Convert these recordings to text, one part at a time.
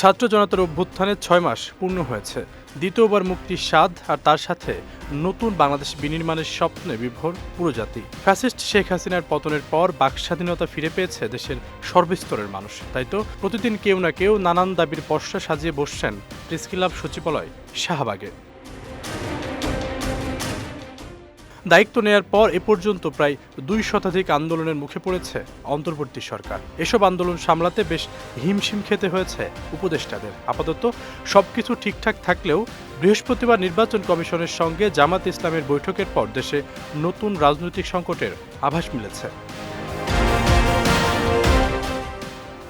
ছাত্র জনতার অভ্যুত্থানে ছয় মাস পূর্ণ হয়েছে। দ্বিতীয়বার মুক্তির স্বাদ আর তার সাথে নতুন বাংলাদেশ বিনির্মাণের স্বপ্নে বিভোর পুরো জাতি। ফ্যাসিস্ট শেখ হাসিনার পতনের পর বাক স্বাধীনতা ফিরে পেয়েছে দেশের সর্বস্তরের মানুষ। তাই তো, প্রতিদিন কেউ না কেউ নানান দাবির পশ্চা সাজিয়ে বসছেন প্রেসক্লাব সচিবালয় শাহবাগে। দায়িত্ব নেয়ার পর এ পর্যন্ত প্রায় দুই শতাধিক আন্দোলনের মুখে পড়েছে অন্তর্বর্তী সরকার। এসব আন্দোলন সামলাতে বেশ হিমশিম খেতে হয়েছে উপদেষ্টাদের। আপাতত সবকিছু ঠিকঠাক থাকলেও বৃহস্পতিবার নির্বাচন কমিশনের সঙ্গে জামাত ইসলামের বৈঠকের পর দেশে নতুন রাজনৈতিক সংকটের আভাস মিলেছে।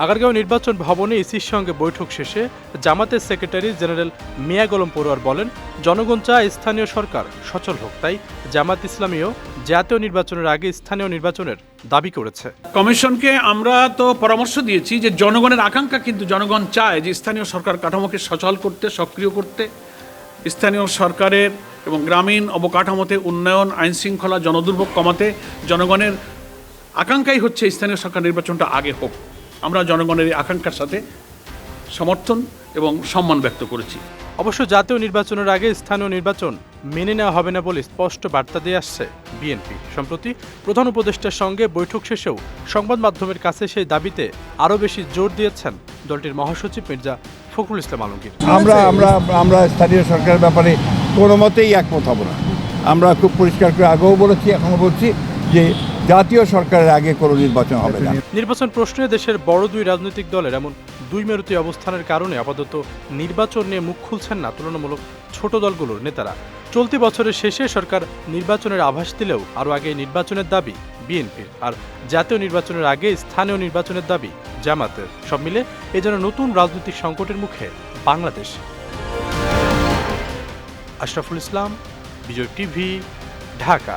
আগারগাঁও নির্বাচন ভবনে ইসির সঙ্গে বৈঠক শেষে জামাতের সেক্রেটারি জেনারেল মিয়া গোলম পড়ুয়ার বলেন, জনগণ চায় স্থানীয় সরকার, সচল হোক। তাই জামাত ইসলামীও জাতীয় নির্বাচনের আগে স্থানীয় নির্বাচনের দাবি করেছে। কমিশনকে আমরা তো পরামর্শ দিয়েছি যে জনগণের আকাঙ্ক্ষা কিন্তু জনগণ চায় যে স্থানীয় সরকার কাঠামোকে সচল করতে, সক্রিয় করতে। স্থানীয় সরকারের এবং গ্রামীণ অবকাঠামোতে উন্নয়ন, আইন শৃঙ্খলা, জনদুর্ভোগ কমাতে জনগণের আকাঙ্ক্ষাই হচ্ছে স্থানীয় সরকার নির্বাচনটা আগে হোক। আমরা জনগণের এই আকাঙ্ক্ষার সাথে সমর্থন এবং সম্মান ব্যক্ত করেছি। অবশ্য জাতীয় নির্বাচনের আগে স্থানীয় নির্বাচন মেনে নেওয়া হবে না বলে স্পষ্ট বার্তা দিয়ে আসছে বিএনপি। সম্প্রতি প্রধান উপদেষ্টার সঙ্গে বৈঠক শেষেও সংবাদ মাধ্যমের কাছে সেই দাবিতে আরও বেশি জোর দিয়েছেন দলটির মহাসচিব মির্জা ফখরুল ইসলাম আলমগীর। আমরা আমরা আমরা স্থানীয় সরকারের ব্যাপারে কোনো মতেই একমত হব না। আমরা খুব পরিষ্কার করে আগেও বলেছি এখনও বলছি যে জাতীয় সরকারের আগে কোনো নির্বাচন হবে না। নির্বাচন প্রশ্নে দেশের বড় দুই রাজনৈতিক দলের এমন দুই মেরুতি অবস্থানের কারণে আপাতত নির্বাচন নিয়ে মুখ খুলছেন না তুলনামূলক ছোট দলগুলোর নেতারা। চলতি বছরের শেষে সরকার নির্বাচনের আভাস দিলেও আরও আগে নির্বাচনের দাবি বিএনপির আর জাতীয় নির্বাচনের আগে স্থানীয় নির্বাচনের দাবি জামাতের। সব মিলে এ যেন নতুন রাজনৈতিক সংকটের মুখে বাংলাদেশ। আশরাফুল ইসলাম, বিজয় টিভি, ঢাকা।